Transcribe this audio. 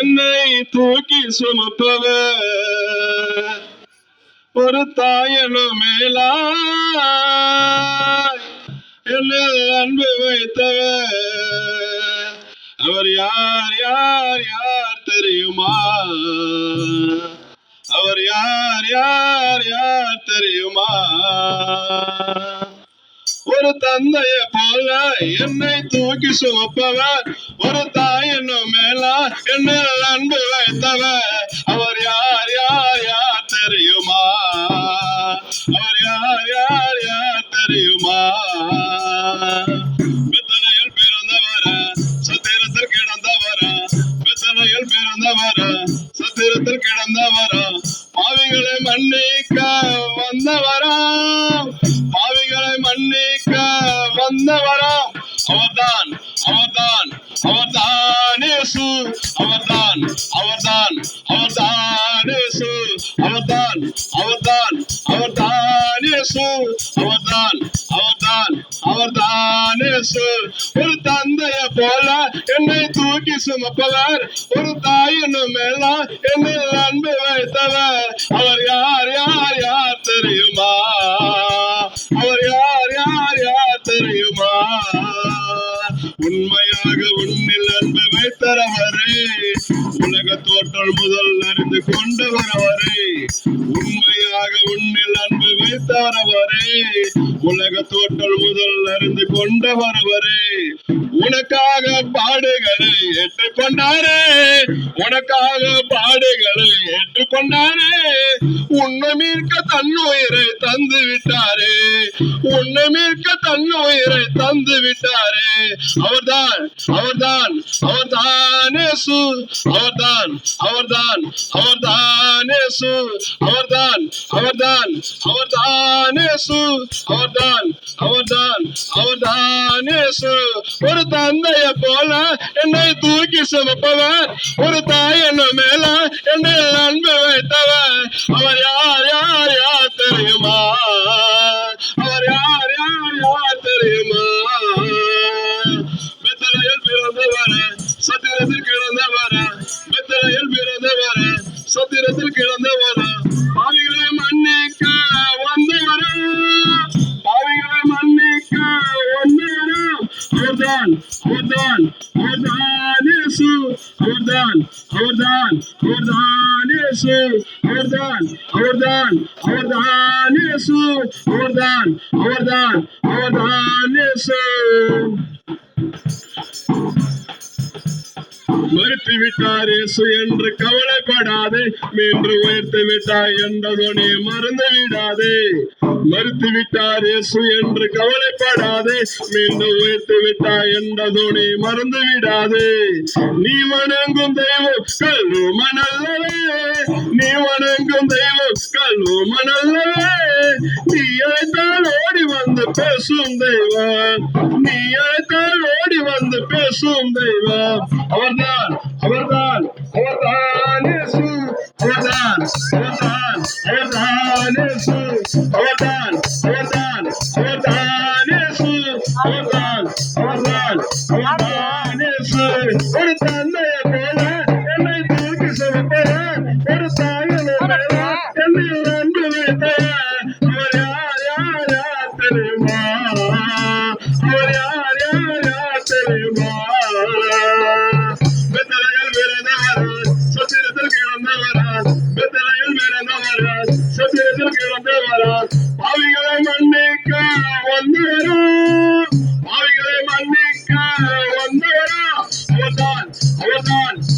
என்னை தூக்கி சுமப்பவர் ஒரு தாயனும் மேலா என்ன அன்பு வைத்தவர் அவர் யார் யார் யார் தெரியுமா? அவர் யார் யார் யார் தெரியுமா? ஒரு தந்தைய போல என்னை தூக்கி சுமப்பவர் ஒரு தாய் என்னும் மேல என்ன அன்பு வைத்தவர். அவர் யார் யார் யார் தெரியுமா? அவர் யார் யார் யார் தெரியுமா? வித்தனையில் பிறந்தவர சத்திரத்தில் கிடந்தவர. வித்தனையில் பிறந்தவர சத்திரத்தில் கிடந்தவர. பாவிகளை மன்னிக்க வந்தவரா? அவர்தான் அவர்தான் அவர்தான் இயேசு அவர்தான் அவர்தான் அவர்தான் இயேசு அவர்தான் அவர்தான் அவர்தான் இயேசு அவர்தான் அவர்தான் அவர்தான் இயேசு ஒரு தந்தைய போல என்னை தூக்கி சுமப்பவர் ஒரு தாயினும் மேல என்னை அன்பு வைத்தவர் அவர் யார் யார் யார் தெரியுமா அன்பு உலக தோற்றல் முதல் அறிந்து கொண்டவரவரே உண்மையாக உன்னில் அன்பு வைத்தவரவரே உலக தோற்றல் முதல் அறிந்து கொண்டவரவரே உனக்காக பாடுகளை ஏற்றுக்கொண்டாரே உனக்காக பாடுகளை ஏற்றுக்கொண்டாரே உன்னை மீட்க தன்னுயிரை தந்து விட்டாரே உன்னை மீட்க தன்னுயிரை தந்து விட்டாரே. அவர்தான் அவர்தான் அவர்தான் இயேசு அவர்தான் அவர்தான் அவர்தான் இயேசு அவர்தான் அவர்தான் அவர்தான் இயேசு அவர்தான் அவர்தான் அவர்தான் இயேசு ஒரு தந்தைய போல என்னை தூக்கி சுமப்பவர் ஒரு தாய் என்ன மேல என்னை அன்பு வைத்தவர் அவர் யார் யார் யார் தெரியுமா அவர் Averdan, Averdan, Averdan Yesu, Averdan, Averdan, Averdan Yesu, Averdan, Averdan, Averdan Yesu, Averdan, Averdan, Averdan Jesus. மறுத்து விட்டார் இயேசு என்று கவலைப்படாதே மீண்டும் உயர்த்து விட்டாய் என்றதோனே மறந்து விடாதே மறுத்து விட்டார் இயேசு என்று கவலைப்படாதே மீண்டும் உயர்த்து விட்டாய் என்றதோனே மறந்து விடாதே நீ வணங்கும் தெய்வம் கல்வு மணல்லவே நீ வணங்கும் தெய்வம் கல்வு மணல்லவே நீ அழைத்தாலே வந்து பேசும் தெய்வம் நீ அழைத்தால் ஓடி வந்து பேசும் தெய்வம் அவர்தான் அவர்தான் அவர்தான் இயேசு அவர்தான் அவர்தான் அவர்தான் இயேசு அவர்தான் அவர்தான் அவர்தான் இயேசு அவர்தான் அவர்தான் அவர்தான் Amen